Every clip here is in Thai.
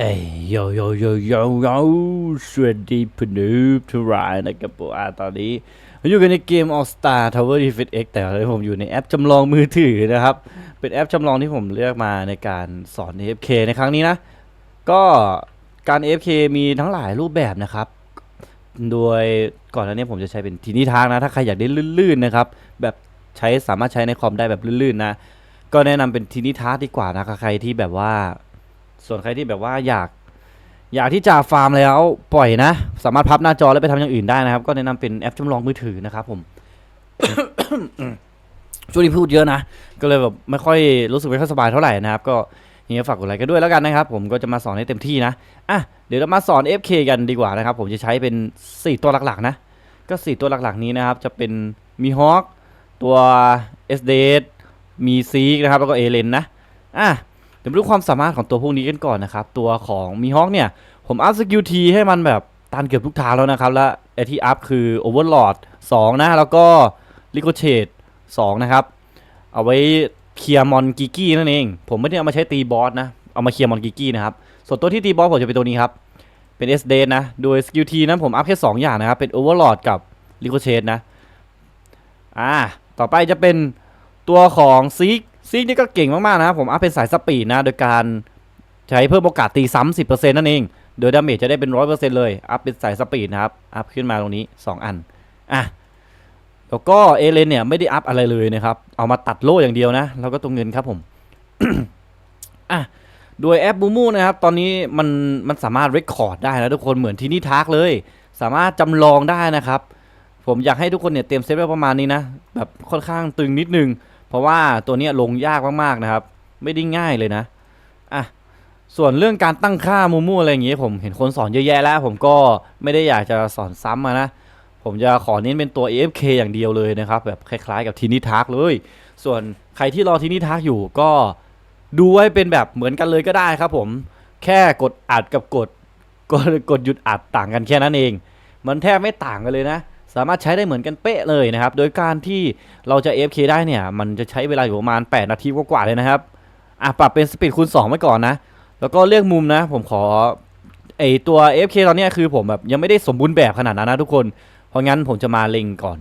เอ้ยโยโยโยโยโยสวัสดีพนุบทุรายนะครับผมอ่าตอนนี้อยู่กันในเกม All Star Tower Defense X แต่ว่าผมอยู่ในแอปจำลองมือถือนะครับ เป็นแอปจำลองที่ผมเลือกมาในการสอน AFK ในครั้งนี้นะ ก็การ AFK มีทั้งหลายรูปแบบนะครับ โดยก่อนหน้านี้ผมจะใช้เป็นทีนี้ทางนะ ถ้าใครอยากได้ลื่นๆนะครับ แบบใช้สามารถใช้ในคอมได้แบบลื่นๆนะ ก็แนะนำเป็นทีนิทัศดีกว่านะครับใครที่แบบว่า ส่วนใครที่แบบว่าอยาก อยากที่จะฟาร์มแล้วปล่อยนะ สามารถพับหน้าจอแล้วไปทำอย่างอื่นได้นะครับ ก็แนะนำเป็นแอปจำลองมือถือนะครับ ผมช่วงนี้พูดเยอะนะ ก็เลยแบบไม่ค่อยรู้สึกไม่ค่อยสบายเท่าไหร่นะครับ ก็ยังไงฝากกดไลค์กันด้วยแล้วกันนะครับ ผมก็จะมาสอนให้เต็มที่นะอะเดี๋ยวเรามาสอน FK กันดีกว่านะครับ ผมจะใช้เป็น 4 ตัวหลักๆนะ ก็ 4 ตัวหลักๆนี้นะครับ จะเป็นมีฮอคตัว s d มีซีกนะครับ แล้วก็เอเลนนะอะ ดี๋ยวมาดูความสามารถของตัวพวกนี้กันก่อนนะครับ ตัวของมีฮอคเนี่ย ผมอัพสกิลทีให้มันแบบตันเกือบทุกทางแล้วนะครับ และไอที่อัพคือโอเวอร์ลอด2นะ แล้วก็ลิโกเชต2นะครับ เอาไว้เคลียร์มอนกิกี้นั่นเอง ผมไม่ได้เอามาใช้ตีบอสนะ เอามาเคลียร์มอนกิกี้นะครับ ส่วนตัวที่ตีบอสผมจะเป็นตัวนี้ครับ เป็น s d นะ โดยสกิลทีนั้นผมอัพแค่2อย่างนะครับ เป็นโอเวอร์ลอดกับลิโกเชตนะ อ่า ต่อไปจะเป็นตัวของซีก ซีกนี่ก็เก่งมากๆนะครับผมอัพเป็นสายสปีดนะ โดยการใช้เพิ่มโอกาสตีซ้ำ10%นั่นเอง โดยดาเมจจะได้เป็น100%เลยอัพเป็นสายสปีดนะครับอัพขึ้นมาตรงนี้2อันอะแล้วก็เอเลนเนี่ยไม่ได้อัพอะไรเลยนะครับเอามาตัดโล่อย่างเดียวนะ แล้วก็ตรงเงินครับผมอะโดยแอปบูมูนะครับ ตอนนี้มันมันสามารถเรคคอร์ดได้นะทุกคนเหมือนที่นี่ทากเลย สามารถจำลองได้นะครับ ผมอยากให้ทุกคนเนี่ยเตรียมเซฟไว้ประมาณนี้นะ แบบค่อนข้างตึงนิดนึง เพราะว่าตัวนี้ลงยากมากๆนะครับ ไม่ได้ง่ายเลยนะอะส่วนเรื่องการตั้งค่ามูมูอะไรอย่างเงี้ยผมเห็นคนสอนเยอะแยะแล้ว ผมก็ไม่ได้อยากจะสอนซ้ำนะผมจะขอเน้นเป็นตัว AFK อย่างเดียวเลยนะครับ แบบคล้ายๆกับทีนิทาร์กเลย ส่วนใครที่รอทีนิทาร์กอยู่ก็ดูไว้เป็นแบบเหมือนกันเลยก็ได้ครับผมแค่กดอัดกับกดกดกดหยุดอัดต่างกันแค่นั้นเอง มันแทบไม่ต่างกันเลยนะ สามารถใช้ได้เหมือนกันเป๊ะเลยนะครับ โดยการที่เราจะ AFK ได้เนี่ย มันจะใช้เวลาอยู่ประมาณ 8 นาทีกว่าๆเลยนะครับ อะปรับเป็นสปีดคูณ2ไว้ก่อนนะ แล้วก็เลือกมุมนะ ผมขอไอตัว AFK ตอนนี้คือผมแบบยังไม่ได้สมบูรณ์แบบขนาดนั้นนะทุกคน เพราะงั้นผมจะมาเล็งก่อน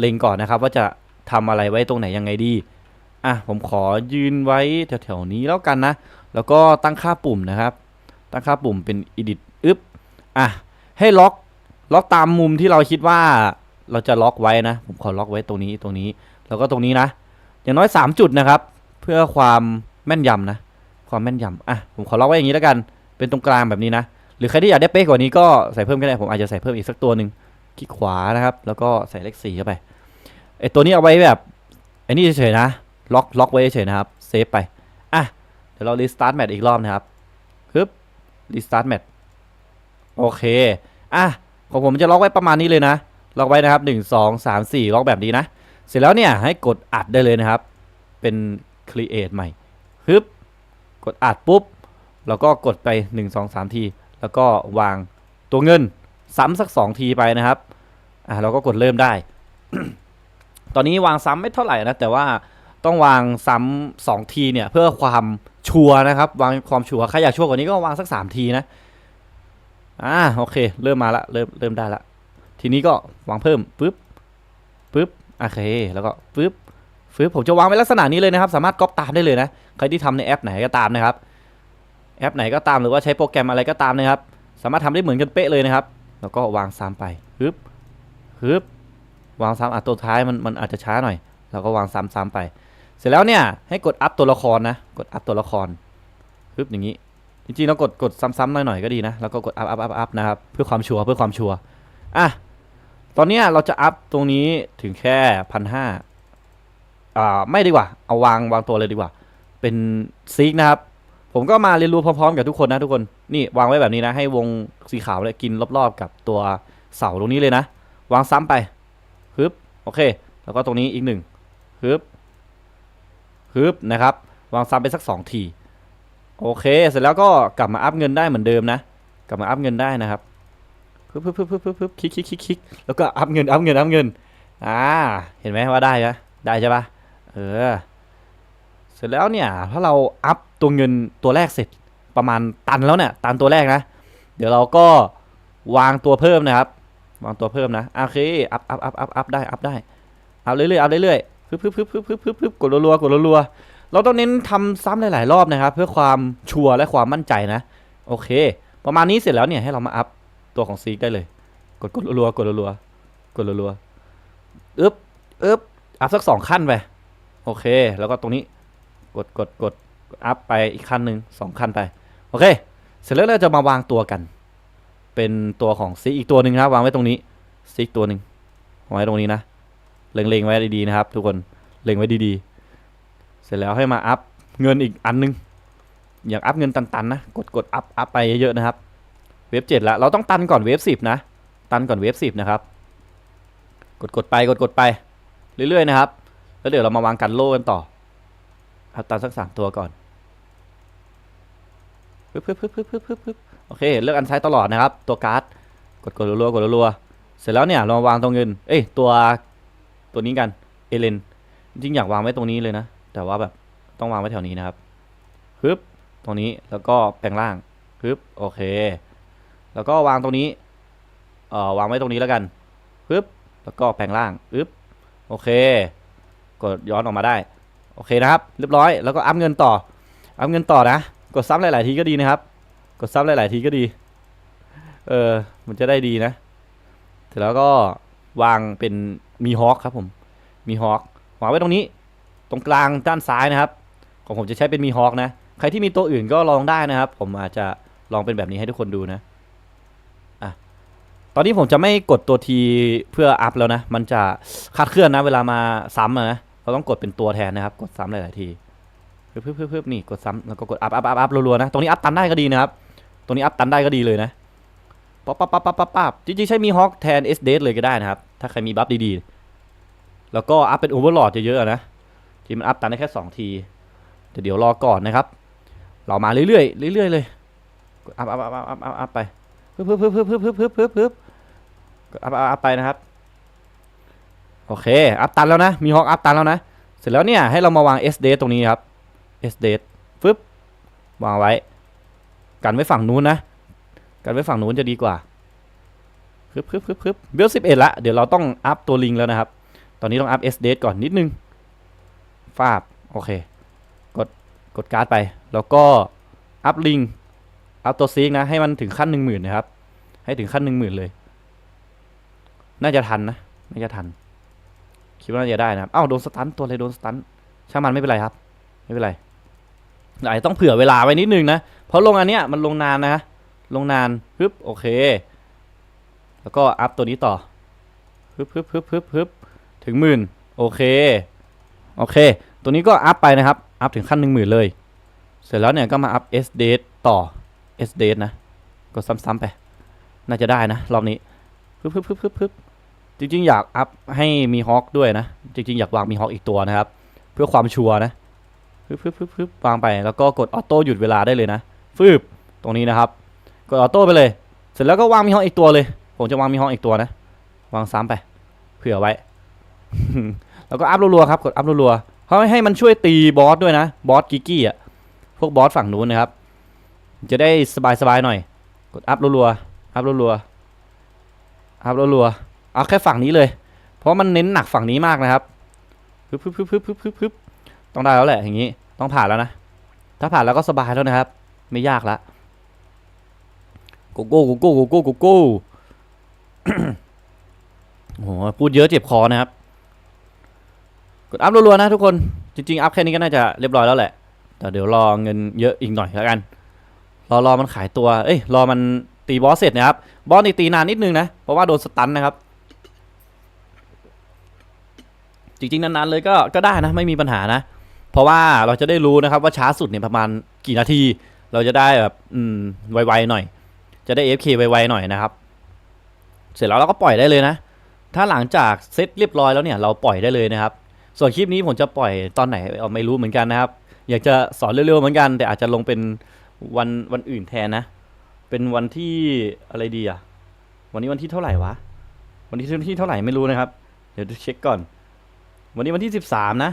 เล็งก่อนนะครับ ว่าจะทำอะไรไว้ตรงไหนยังไงดี อะผมขอยืนไว้แถวๆนี้แล้วกันนะ แล้วก็ตั้งค่าปุ่มนะครับ ตั้งค่าปุ่มเป็น edit อึ๊บ อะให้ล็อก ล็อกตามมุมที่เราคิดว่าเราจะล็อกไว้นะ ผมขอล็อกไว้ตรงนี้ตรงนี้ แล้วก็ตรงนี้นะ อย่างน้อย 3 จุดนะครับ เพื่อความแม่นยำนะ ความแม่นยำอะผมขอล็อกไว้อย่างนี้แล้วกัน เป็นตรงกลางแบบนี้นะ หรือใครที่อยากได้เป๊ะกว่านี้ก็ใส่เพิ่มก็ได้ ผมอาจจะใส่เพิ่มอีกสักตัวหนึ่งคลิกขวานะครับ แล้วก็ใส่เลขสี่เข้าไปไอตัวนี้เอาไว้แบบไอ้นี่เฉยๆนะ ล็อกล็อกไว้เฉยๆนะครับ เซฟไป อะ เดี๋ยวเรารีสตาร์ทแมตช์อีกรอบนะครับปึ๊บรีสตาร์ทแมตช์โอเค อะ ของผมจะล็อกไว้ประมาณนี้เลยนะ ล็อกไว้นะครับหนึ่งสองสามสี่ล็อกแบบนี้นะ เสร็จแล้วเนี่ยให้กดอัดได้เลยนะครับ เป็น create ใหม่ฮึบกดอัดปุ๊บ แล้วก็กดไป 1 2 3 ที แล้วก็วางตัวเงินซ้ำสัก 2 ทีไปนะครับ อะเราก็กดเริ่มได้ ตอนนี้วางซ้ำไม่เท่าไหร่นะ แต่ว่าต้องวางซ้ำสองทีเนี่ยเพื่อความชัวนะครับ วางความชัวใครอยากชัวกว่านี้ก็วางสัก 3 ทีนะ อ่าโอเค เริ่มมาละเริ่มเริ่มได้ละทีนี้ก็วางเพิ่มปึ๊บปึ๊บโอเคแล้วก็ปึ๊บปึ๊บผมจะวางไว้ลักษณะนี้เลยนะครับ สามารถก๊อปตามได้เลยนะใครที่ทำในแอปไหนก็ตามนะครับ แอปไหนก็ตามหรือว่าใช้โปรแกรมอะไรก็ตามนะครับ สามารถทำได้เหมือนกันเป๊ะเลยนะครับ แล้วก็วางซ้ำไปฮึบฮึบวางซ้ำอะตัวท้ายมันมันอาจจะช้าหน่อยแล้วก็วางซ้ำซ้ำไป เสร็จแล้วเนี่ยให้กดอัพตัวละครนะ กดอัพตัวละครฮึบอย่างนี้ จริงๆเรากดกดซ้ำๆหน่อยๆก็ดีนะ แล้วก็กดอัพอัพอัพอัพนะครับ เพื่อความชัวร์เพื่อความชัวร์อะ ตอนนี้เราจะอัพตรงนี้ถึงแค่พันห้าอ่าไม่ดีกว่า เอาวางวางตัวเลยดีกว่า เป็นซีกนะครับ ผมก็มาเรียนรู้พร้อมๆกับทุกคนนะทุกคน นี่วางไว้แบบนี้นะ ให้วงสีขาวเลยกินรอบๆ กับตัวเสาตรงนี้เลยนะ วางซ้ำไปฮึบโอเค แล้วก็ตรงนี้อีกหนึ่งฮึบฮึบนะครับ วางซ้ำไปสักสองที โอเค เสร็จแล้วก็กลับมาอัพเงินได้เหมือนเดิมนะ กลับมาอัพเงินได้นะครับปึ๊บปึ๊บปึ๊บปึ๊บปึ๊บคลิกคลิกคลิกคลิกแล้วก็อัพเงินอัพเงินอัพเงิน อ่า เห็นไหมว่าได้นะได้ใช่ปะเออ เสร็จแล้วเนี่ย ถ้าเราอัพตัวเงินตัวแรกเสร็จประมาณตันแล้วเนี่ย ตันตัวแรกนะ เดี๋ยวเราก็วางตัวเพิ่มนะครับ วางตัวเพิ่มนะ โอเค อัพอัพอัพอัพอัพได้ อัพได้ อัพเรื่อยๆ อัพเรื่อยๆพึบพึบพึบพึบพึบพึบพึบกดรัวๆ กดรัวๆ เราต้องเน้นทำซ้ำหลาย ๆ รอบนะครับ เพื่อความชัวร์และความมั่นใจนะ โอเค ประมาณนี้เสร็จแล้วเนี่ยให้เรามาอัพตัวของซีกได้เลย กดกดรัวๆกดรัวๆกดรัวๆอึ๊บอึ๊บอัพสักสองขั้นไป โอเค แล้วก็ตรงนี้กดกดกดอัพไปอีกขั้นหนึ่งสองขั้นไป โอเค เสร็จแล้วเราจะมาวางตัวกัน เป็นตัวของซีอีกตัวหนึ่งครับ วางไว้ตรงนี้ซีกตัวหนึ่งวางไว้ตรงนี้นะเล็งๆไว้ดีๆนะครับ ทุกคนเล็งไว้ดีๆ สร็จแล้วให้มาอัพเงินอีกอันหนึง อยากอัพเงินตันๆนะ กดกดอัพอัพไปเยอะๆนะครับ เวฟเจ็ดละเราต้องตันก่อนเวฟสิบนะ ตันก่อนเวฟสิบนะครับ กดกดไปกดกดไป เรื่อยๆนะครับ แล้วเดี๋ยวเรามาวางกันโล่กันต่อเอาตันสักสามตัวก่อนปึ๊บปึ๊บปึ๊บปึ๊บปึ๊บปึ๊บโอเค เลือกอันซ้ายตลอดนะครับ ตัวการ์ด กดกดรัวๆกดรัวๆเสร็จแล้วเนี่ยเรามาวางตรงเงิน เอ้ยตัวตัวนี้กัน เอเลน จริงอยากวางไว้ตรงนี้เลยนะ แต่ว่าแบบต้องวางไว้แถวนี้นะครับปึ๊บตรงนี้แล้วก็แปลงร่างปึ๊บโอเค แล้วก็วางตรงนี้เอ่อวางไว้ตรงนี้แล้วกันปึ๊บแล้วก็แปลงร่างปึ๊บโอเค กดย้อนออกมาได้ โอเคนะครับ เรียบร้อย แล้วก็อัพเงินต่อ อัพเงินต่อนะ กดซ้ำหลาย ๆ ทีก็ดีนะครับ กดซ้ำหลาย ๆ ทีก็ดี เออ มันจะได้ดีนะ เสร็จแล้วก็วางเป็นมีฮอคครับผม มีฮอควางไว้ตรงนี้ ตรงกลางด้านซ้ายนะครับ ของผมจะใช้เป็นมีฮอคนะ ใครที่มีตัวอื่นก็ลองได้นะครับ ผมอาจจะลองเป็นแบบนี้ให้ทุกคนดูนะอะตอนนี้ผมจะไม่กดตัวทีเพื่ออัพแล้วนะ มันจะคาดเคลื่อนนะ เวลามาซ้ำนะเราต้องกดเป็นตัวแทนนะครับ กดซ้ำหลายๆทีเพิ่มเพิ่มเพิ่มนี่กดซ้ำแล้วก็กดอัพอัพอัพอัพรัวๆนะ ตรงนี้อัพตันได้ก็ดีนะครับ ตรงนี้อัพตันได้ก็ดีเลยนะปั๊บปั๊บปั๊บปั๊บปั๊บปั๊บจริงๆใช้มีฮอคแทน S d เลยก็ได้นะครับ ถ้าใครมีบัฟดีๆ แล้วก็อัพเป็นโอเวอร์ลอดเยอะๆนะ ที่มันอัพตันได้แค่ 2 ทีแต่เดี๋ยวรอก่อนนะครับ เรามาเรื่อยๆเรื่อยๆเลยอัพอัพอัพอัพอัพอัพอัพไปปึ๊บปึ๊บปึ๊บปึ๊บปึ๊บปึ๊บปึ๊บปึ๊บอัพอัพอัพไปนะครับโอเคอัพตันแล้วนะมีฮอคอัพตันแล้วนะเสร็จแล้วเนี่ยให้เรามาวาง S d ตรงนี้ครับ S d ฟึบวางไว้ กันไว้ฝั่งนู้นนะ กันไว้ฝั่งนู้นจะดีกว่าพึบพึบพึบพึบเบลสิบเอ็ดละเดี๋ยวเราต้องอัพตัวลิงแล้วนะครับ ตอนนี้ต้องอัพ S d ก่อนนิดนึง ฟาบ โอเค กด กดการ์ดไป แล้วก็ อัพลิง อัพตัวซีกนะ ให้มันถึงขั้นหนึ่งหมื่นนะครับ ให้ถึงขั้นหนึ่งหมื่นเลย น่าจะทันนะ น่าจะทัน คิดว่าน่าจะได้นะครับอ้าวโดนสตันตัวอะไรโดนสตันช่างมันไม่เป็นไรครับ ไม่เป็นไรอาจจะต้องเผื่อเวลาไว้นิดนึงนะ เพราะลงอันเนี้ยมันลงนานนะ ลงนานฮึบโอเค แล้วก็อัพตัวนี้ต่อฮึบฮึบฮึบฮึบฮึบถึงหมื่นโอเค โอเค ตัวนี้ก็อัพไปนะครับ อัพถึงขั้นหนึ่งหมื่นเลย เสร็จแล้วเนี่ยก็มาอัพ S date ต่อ S date นะก็ซ้ำๆไป น่าจะได้นะ รอบนี้ฮึบฮึบฮึบฮึบฮึบจริงๆ อยากอัพให้มีฮอคด้วยนะ จริง ๆ อยากวางมีฮอคอีกตัวนะครับ เพื่อความชัวร์นะฮึบฮึบฮึบฮึบวางไป แล้วก็กดออโต้หยุดเวลาได้เลยนะฟืบตรงนี้นะครับ กดออโต้ไปเลย เสร็จแล้วก็วางมีห้องอีกตัวเลย ผมจะวางมีห้องอีกตัวนะ วางซ้ำไป เผื่อไว้ แล้วก็อัพรัวๆครับกดอัพรัวๆเพราะให้มันช่วยตีบอสด้วยนะบอสกิกกี้อะพวกบอสฝั่งนู้นนะครับ จะได้สบายๆหน่อย กดอัพรัวๆอัพรัวๆอัพรัวๆเอาแค่ฝั่งนี้เลย เพราะมันเน้นหนักฝั่งนี้มากนะครับพึบพึบพึบพึบพึบพึบพึบต้องได้แล้วแหละอย่างนี้ต้องผ่านแล้วนะ ถ้าผ่านแล้วก็สบายแล้วนะครับ ไม่ยากละโกโก้โกโก้โกโก้โกโก้โอ้โหพูดเยอะเจ็บคอนะครับ กดอัพรัวๆนะทุกคน จริงๆ อัพแค่นี้ก็น่าจะเรียบร้อยแล้วแหละ แต่เดี๋ยวรอเงินเยอะอีกหน่อยแล้วกัน รอรอมันขายตัว เอ้ย รอมันตีบอสเสร็จนะครับ บอสนี่ตีนานนิดนึงนะ เพราะว่าโดนสตันนะครับ จริงๆ นานๆ เลยก็ ก็ได้นะ ไม่มีปัญหานะ เพราะว่าเราจะได้รู้นะครับว่าช้าสุดเนี่ยประมาณกี่นาที เราจะได้แบบอืมไวๆหน่อย จะได้ FK ไวๆหน่อยนะครับ เสร็จแล้วเราก็ปล่อยได้เลยนะ ถ้าหลังจากเซตเรียบร้อยแล้วเนี่ยเราปล่อยได้เลยนะครับ ส่วนคลิปนี้ผมจะปล่อยตอนไหนเอาไม่รู้เหมือนกันนะครับ อยากจะสอนเร็วๆเหมือนกัน แต่อาจจะลงเป็นวันวันอื่นแทนนะ เป็นวันที่อะไรดีอะวันนี้วันที่เท่าไหร่วะ วันนี้วันที่เท่าไหร่ไม่รู้นะครับ เดี๋ยวเช็คก่อน วันนี้วันที่สิบสามนะ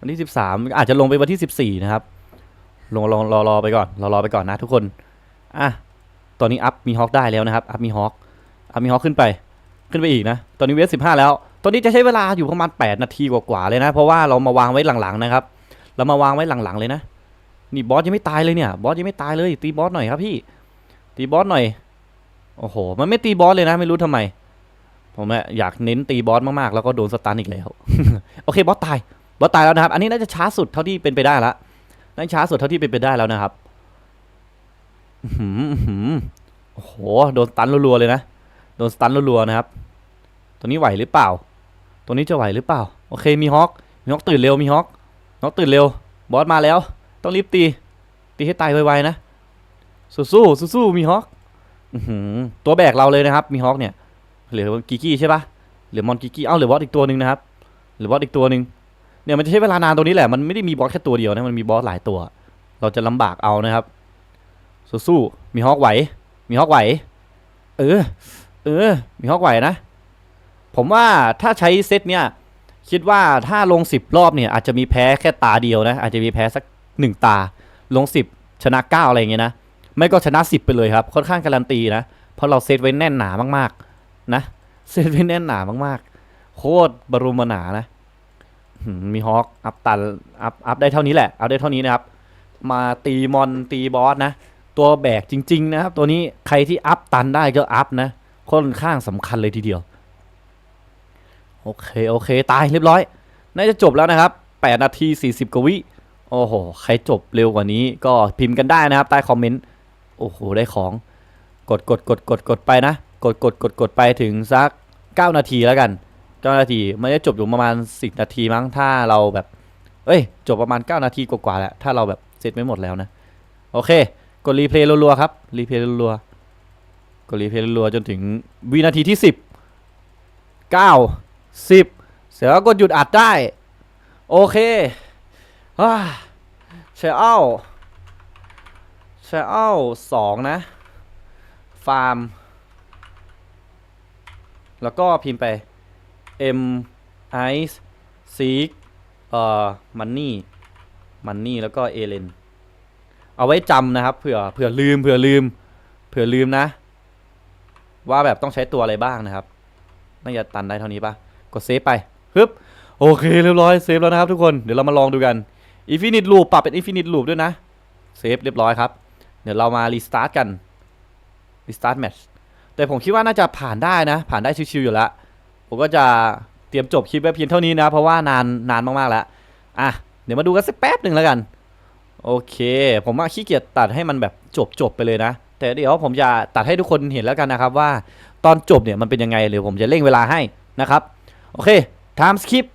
วันที่สิบสามอาจจะลงไปวันที่สิบสี่นะครับ ลงลอรอรอไปก่อน รอรอไปก่อนนะทุกคน อะ ตอนนี้อัพมีฮอคได้แล้วนะครับ อัพมีฮอคอัพมีฮอคขึ้นไป ขึ้นไปอีกนะ ตอนนี้เวฟสิบห้าแล้ว ตอนนี้จะใช้เวลาอยู่ประมาณ 8 นาทีกว่าๆเลยนะ เพราะว่าเรามาวางไว้หลังๆนะครับ เรามาวางไว้หลังๆเลยนะ นี่บอสยังไม่ตายเลยเนี่ย บอสยังไม่ตายเลย ตีบอสหน่อยครับพี่ ตีบอสหน่อย โอ้โห มันไม่ตีบอสเลยนะ ไม่รู้ทำไม ผมอะอยากเน้นตีบอสมากๆ แล้วก็โดนสตันอีกแล้ว โอเค บอสตาย บอสตายแล้วนะครับ อันนี้น่าจะช้าสุดเท่าที่เป็นไปได้ละน่าจะช้าสุดเท่าที่เป็นไปได้แล้วนะครับโอ้โห โดนสตันรัวๆเลยนะ โดนสตันรัวๆนะครับ ตัวนี้ไหวหรือเปล่า ตัวนี้จะไหวหรือเปล่า โอเคมีฮอคมีฮอคตื่นเร็วมีฮอคฮอคตื่นเร็ว บอสมาแล้ว ต้องรีบตี ตีให้ตายไวๆนะ สู้ๆสู้ๆมีฮอคอื้อหือตัวแบกเราเลยนะครับมีฮอคเนี่ยเหลือกิกี้ใช่ปะเหลือมอนกิกี้เอ้าเหลือบอสอีกตัวหนึ่งนะครับเหลือบอสอีกตัวหนึ่งเนี่ยมันจะใช้เวลานานตรงนี้แหละมันไม่ได้มีบอสแค่ตัวเดียวนะมันมีบอสหลายตัว เราจะลำบากเอานะครับ สู้ๆมีฮอกไหว มีฮอกไหว เออ เออ มีฮอกไหวนะ ผมว่าถ้าใช้เซตเนี่ยคิดว่าถ้าลงสิบรอบเนี่ยอาจจะมีแพ้แค่ตาเดียวนะ อาจจะมีแพ้สักหนึ่งตา ลงสิบชนะเก้าอะไรอย่างเงี้ยนะ ไม่ก็ชนะสิบไปเลยครับ ค่อนข้างการันตีนะ เพราะเราเซตไว้แน่นหนามากๆ นะ เซตไว้แน่นหนามากๆ โคตรบรุมหนานะมีฮอกอัพตันอัพอัพได้เท่านี้แหละ อัพได้เท่านี้นะครับ มาตีมอนตีบอสนะ ตัวแบกจริง ๆ นะครับ ตัวนี้ใครที่อัพตันได้ก็อัพนะค่อนข้างสำคัญเลยทีเดียว โอเค โอเค ตายเรียบร้อย น่าจะจบแล้วนะครับ 8 นาที 40 กว่าวิ โอ้โห ใครจบเร็วกว่านี้ก็พิมพ์กันได้นะครับ ใต้คอมเมนต์ โอ้โห ได้ของ กดกดกดกดกดไปนะ กดกดกดกดไปถึงสัก 9 นาทีแล้วกัน 9 นาที มันจะจบอยู่ประมาณ 10 นาทีมั้ง ถ้าเราแบบ เอ้ย จบประมาณ 9 นาทีกว่าๆแหละ ถ้าเราแบบเสร็จไม่หมดแล้วนะ โอเค กดรีเพลย์รัวๆครับ รีเพลย์รัวๆ กดรีเพลย์รัวๆจนถึงวินาทีที่ 10 9 10 เสร็จแล้วกดหยุดอัดได้ โอเคอ่าเชลเอาเชลเอาสองนะ ฟาร์ม แล้วก็พิมพ์ไป M Ice Seek เอ่อ Money Money แล้วก็เอเลนเอาไว้จำนะครับเผื่อเผื่อลืมเผื่อลืมเผื่อลืมนะ ว่าแบบต้องใช้ตัวอะไรบ้างนะครับ น่าจะตันได้เท่านี้ปะ กดเซฟไปฮึบโอเคเรียบร้อยเซฟแล้วนะครับทุกคนเดี๋ยวเรามาลองดูกัน Infinite Loop ปรับเป็น Infinite Loop ด้วยนะเซฟเรียบร้อยครับ เดี๋ยวเรามารีสตาร์ทกันรีสตาร์ทแมชแต่ผมคิดว่าน่าจะผ่านได้นะ ผ่านได้ชิวๆอยู่แล้ว ผมก็จะเตรียมจบคลิปไว้เพียงเท่านี้นะ เพราะว่านานนานมากๆแล้วอะเดี๋ยวมาดูกันสักแป๊บหนึ่งแล้วกัน โอเค ผมว่าขี้เกียจตัดให้มันแบบจบจบไปเลยนะ แต่เดี๋ยวผมจะตัดให้ทุกคนเห็นแล้วกันนะครับว่าตอนจบเนี่ยมันเป็นยังไงหรือผมจะเร่งเวลาให้นะครับ โอเค time skip